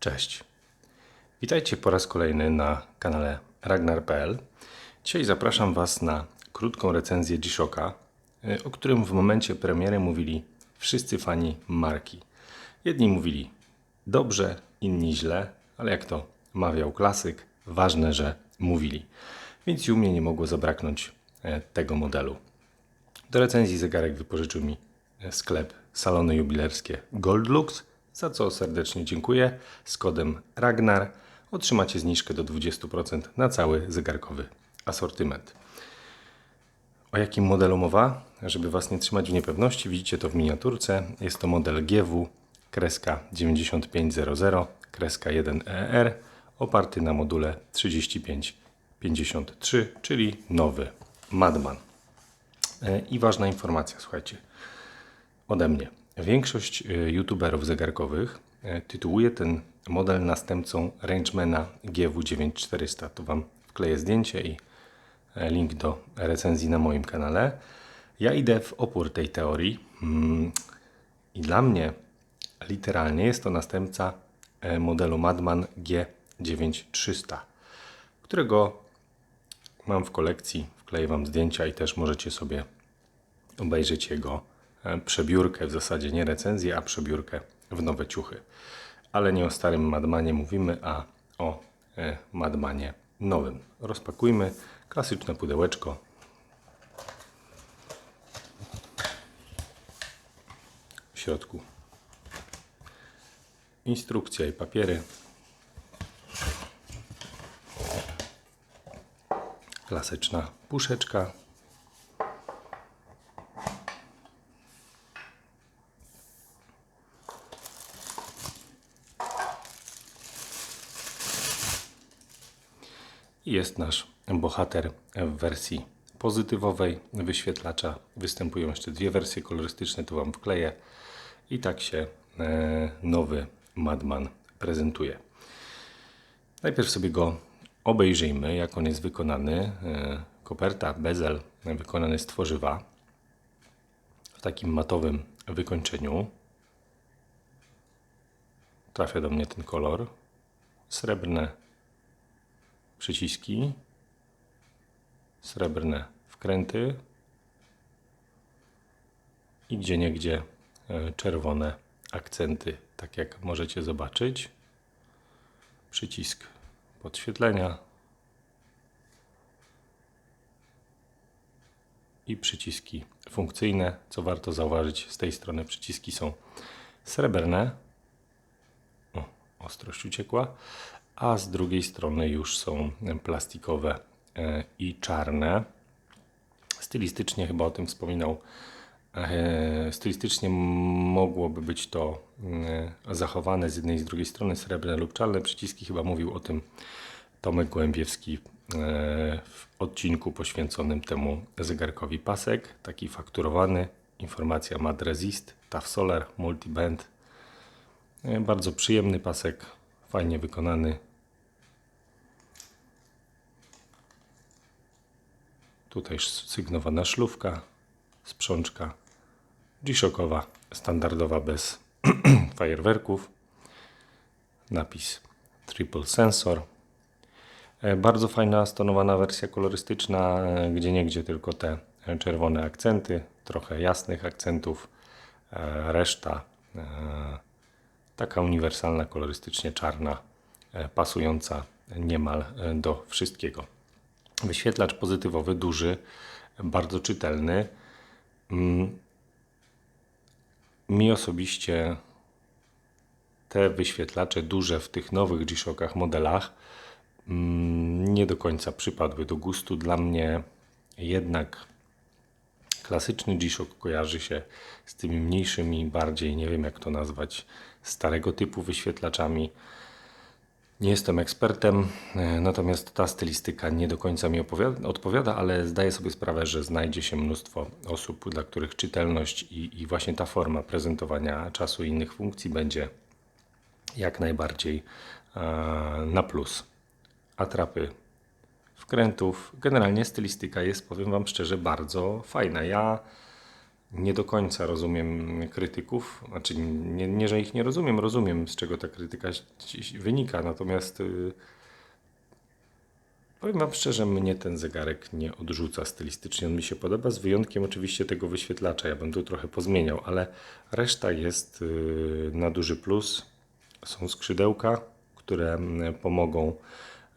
Cześć. Witajcie po raz kolejny na kanale Ragnar.pl. Dzisiaj zapraszam Was na krótką recenzję G-Shocka, y, o którym w momencie premiery mówili wszyscy fani marki. Jedni mówili dobrze, inni źle, ale jak to mawiał klasyk, ważne, że mówili. Więc i u mnie nie mogło zabraknąć e, tego modelu. Do recenzji zegarek wypożyczył mi e, sklep Salony Jubilerskie Goldlux, za co serdecznie dziękuję. Z kodem Ragnar otrzymacie zniżkę do 20% na cały zegarkowy asortyment. O jakim modelu mowa? Żeby Was nie trzymać w niepewności, widzicie to w miniaturce. Jest to model GW kreska 9500 kreska 1ER oparty na module 3553, czyli nowy Madman. E, I ważna informacja, słuchajcie, ode mnie. Większość e, youtuberów zegarkowych e, tytułuje ten model następcą Rangemana GW9400. Tu Wam wkleję zdjęcie i e, link do recenzji na moim kanale. Ja idę w opór tej teorii mm, i dla mnie literalnie jest to następca modelu Madman G9300, którego mam w kolekcji. Wkleję Wam zdjęcia i też możecie sobie obejrzeć jego przebiórkę, w zasadzie nie recenzję, a przebiórkę w nowe ciuchy. Ale nie o starym Madmanie mówimy, a o e, Madmanie nowym. Rozpakujmy klasyczne pudełeczko. W środku instrukcja i papiery. Klasyczna puszeczka. Jest nasz bohater w wersji pozytywowej wyświetlacza. Występują jeszcze dwie wersje kolorystyczne, tu Wam wkleję. I tak się e, nowy Madman prezentuje. Najpierw sobie go obejrzyjmy, jak on jest wykonany. E, Koperta, bezel wykonany z tworzywa w takim matowym wykończeniu. Trafia do mnie ten kolor. Srebrne przyciski, srebrne wkręty i gdzieniegdzie e, czerwone akcenty, tak jak możecie zobaczyć. Przycisk podświetlenia i przyciski funkcyjne. Co warto zauważyć, z tej strony przyciski są srebrne. O, ostrość uciekła a z drugiej strony już są plastikowe e, i czarne. Stylistycznie chyba o tym wspominał. E, stylistycznie mogłoby być to e, zachowane z jednej i z drugiej strony srebrne lub czarne przyciski. Chyba mówił o tym Tomek Głębiewski w odcinku poświęconym temu zegarkowi pasek. Taki fakturowany. Informacja Mad Resist, TAF Solar, Multiband. Bardzo przyjemny pasek, fajnie wykonany. Tutaj sygnowana szlówka, sprzączka G-Shockowa, standardowa bez fajerwerków. Napis Triple Sensor. E, bardzo fajna stonowana wersja kolorystyczna, e, gdzie niegdzie tylko te czerwone akcenty, trochę jasnych akcentów, e, reszta taka uniwersalna, kolorystycznie czarna, pasująca niemal do wszystkiego. Wyświetlacz pozytywowy, duży, bardzo czytelny. Mm, mi osobiście te wyświetlacze duże w tych nowych G-Shockach modelach mm, nie do końca przypadły do gustu. Dla mnie jednak klasyczny G-Shock kojarzy się z tymi mniejszymi, bardziej nie wiem jak to nazwać, starego typu wyświetlaczami. Nie jestem ekspertem, e, natomiast ta stylistyka nie do końca mi odpowiada, ale zdaję sobie sprawę, że znajdzie się mnóstwo osób, dla których czytelność i, i właśnie ta forma prezentowania czasu i innych funkcji będzie jak najbardziej na plus. Atrapy wkrętów. Generalnie stylistyka jest, powiem Wam szczerze, bardzo fajna. Ja nie do końca rozumiem krytyków. Znaczy, nie, nie, że ich nie rozumiem, rozumiem z czego ta krytyka wynika, natomiast y, powiem Wam szczerze, mnie ten zegarek nie odrzuca stylistycznie. On mi się podoba, z wyjątkiem oczywiście tego wyświetlacza. Ja bym tu trochę pozmieniał, ale reszta jest y, na duży plus. Są skrzydełka, które pomogą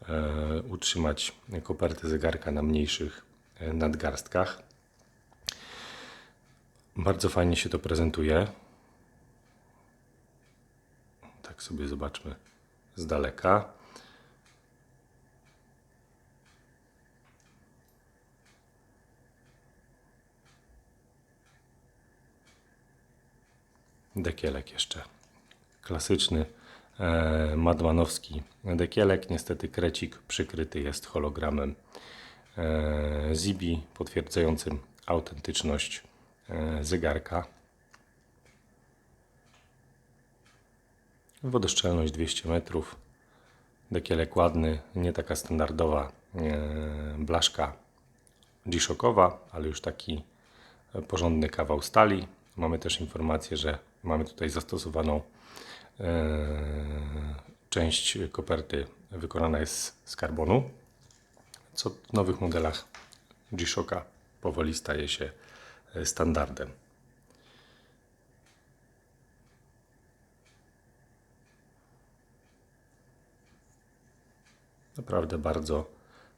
e, utrzymać kopertę zegarka na mniejszych e, nadgarstkach. Bardzo fajnie się to prezentuje. Tak sobie zobaczmy z daleka. Dekielek jeszcze. Klasyczny e, madmanowski dekielek. Niestety krecik przykryty jest hologramem e, Zibi potwierdzającym autentyczność zegarka. Wodoszczelność 200 metrów. Dekielek ładny, nie taka standardowa e, blaszka G-Shockowa, ale już taki porządny kawał stali. Mamy też informację, że mamy tutaj zastosowaną e, część koperty wykonana jest z karbonu, co w nowych modelach G-Shocka powoli staje się e, standardem. Naprawdę bardzo,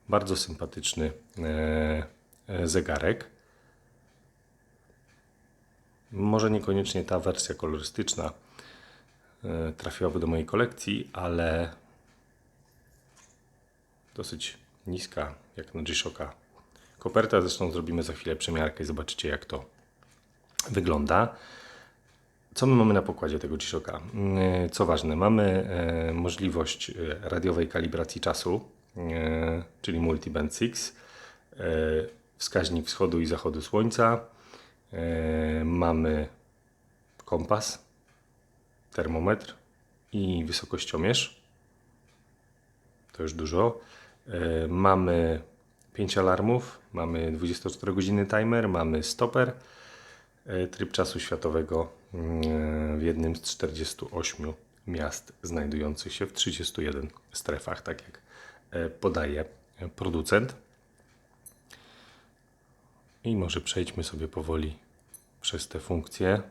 bardzo sympatyczny e, e, zegarek. Może niekoniecznie ta wersja kolorystyczna e, trafiłaby do mojej kolekcji, ale dosyć niska, jak na G-Shocka. Kopertę zresztą zrobimy za chwilę przemiarkę i zobaczycie jak to wygląda. Co my mamy na pokładzie tego G-Shocka? Mm, Co ważne, mamy e, możliwość e, radiowej kalibracji czasu, e, czyli Multiband 6, e, wskaźnik wschodu i zachodu słońca, mamy kompas, termometr i wysokościomierz. To już dużo. Mamy 5 alarmów, mamy 24-godzinny timer, mamy stoper, e, tryb czasu światowego mm, w jednym z 48 miast znajdujących się w 31 strefach, tak jak e, podaje producent. I może przejdźmy sobie powoli przez te funkcje.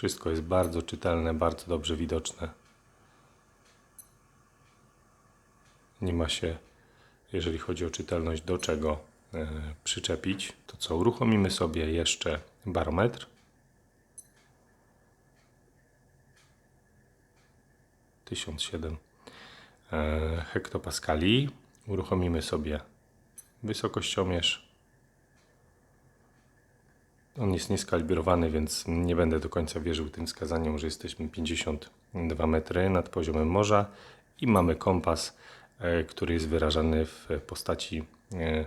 Wszystko jest bardzo czytelne, bardzo dobrze widoczne. Nie ma się, jeżeli chodzi o czytelność, do czego e, przyczepić. To co, uruchomimy sobie jeszcze barometr. Tysiąc siedem e, hektopaskali. Uruchomimy sobie wysokościomierz. On jest nieskalibrowany, więc nie będę do końca wierzył tym wskazaniom, że jesteśmy 52 metry nad poziomem morza i mamy kompas, e, który jest wyrażany w postaci e,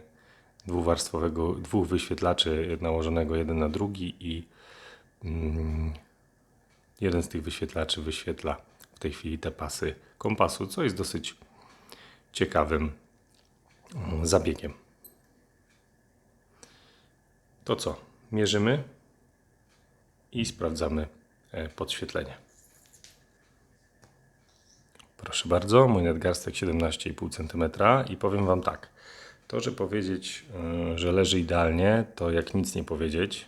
dwuwarstwowego, dwóch wyświetlaczy nałożonego jeden na drugi i mm, jeden z tych wyświetlaczy wyświetla w tej chwili te pasy kompasu, co jest dosyć ciekawym mm, zabiegiem. To co? Mierzymy i sprawdzamy e, podświetlenie. Proszę bardzo, mój nadgarstek 17,5 cm i powiem Wam tak. To, że powiedzieć, e, że leży idealnie, to jak nic nie powiedzieć.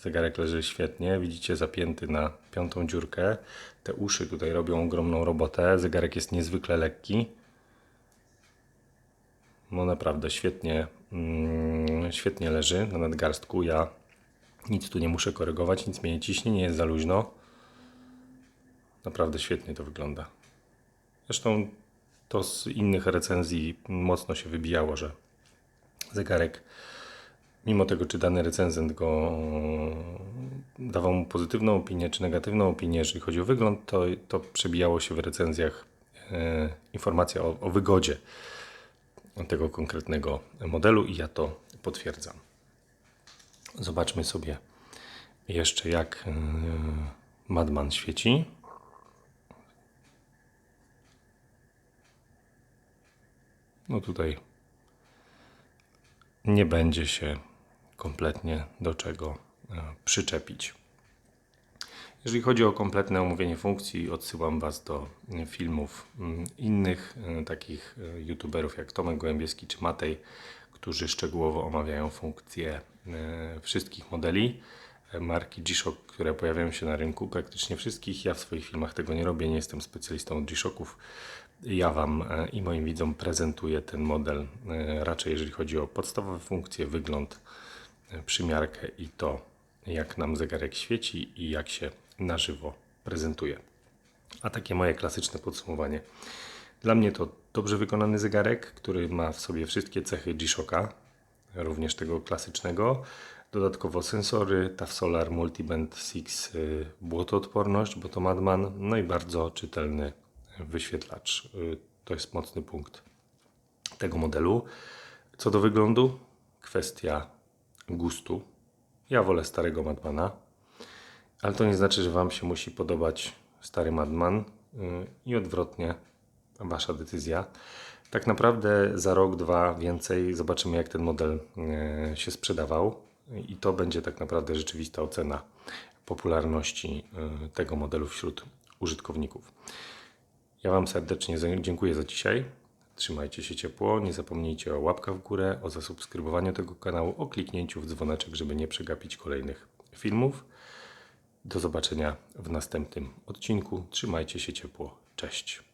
Zegarek leży świetnie, widzicie zapięty na piątą dziurkę. Te uszy tutaj robią ogromną robotę. Zegarek jest niezwykle lekki. No naprawdę świetnie, mm, świetnie leży na nadgarstku. Ja nic tu nie muszę korygować, nic mnie nie ciśnie, nie jest za luźno. Naprawdę świetnie to wygląda. Zresztą to z innych recenzji mocno się wybijało, że zegarek, mimo tego czy dany recenzent go dawał mu pozytywną opinię czy negatywną opinię, jeżeli chodzi o wygląd, to, to przebijało się w recenzjach e, informacja o, o wygodzie tego konkretnego modelu i ja to potwierdzam. Zobaczmy sobie jeszcze jak yy, Madman świeci. no tutaj nie będzie się kompletnie do czego e, przyczepić. Jeżeli chodzi o kompletne omówienie funkcji, odsyłam Was do e, filmów innych e, takich youtuberów jak Tomek Gołębieski czy Matej, którzy szczegółowo omawiają funkcje e, wszystkich modeli e, marki G-Shock, które pojawiają się na rynku. Praktycznie wszystkich. Ja w swoich filmach tego nie robię, nie jestem specjalistą od G-Shocków. Ja Wam e, i moim widzom prezentuję ten model raczej jeżeli chodzi o podstawowe funkcje, wygląd, przymiarkę i to, jak nam zegarek świeci i jak się na żywo prezentuje. A takie moje klasyczne podsumowanie. Dla mnie to dobrze wykonany zegarek, który ma w sobie wszystkie cechy G-Shocka, również tego klasycznego. Dodatkowo sensory, TAF Solar Multiband 6, y, błotoodporność, bo to Madman, no i bardzo czytelny wyświetlacz. Y, To jest mocny punkt tego modelu. Co do wyglądu, kwestia gustu. Ja wolę starego Madmana, ale to nie znaczy, że Wam się musi podobać stary Madman y, i odwrotnie, Wasza decyzja. Tak naprawdę za rok, dwa więcej zobaczymy, jak ten model y, się sprzedawał i to będzie tak naprawdę rzeczywista ocena popularności y, tego modelu wśród użytkowników. Ja Wam serdecznie dziękuję za dzisiaj. Trzymajcie się ciepło. Nie zapomnijcie o łapkach w górę, o zasubskrybowaniu tego kanału, o kliknięciu w dzwoneczek, żeby nie przegapić kolejnych filmów. Do zobaczenia w następnym odcinku. Trzymajcie się ciepło. Cześć.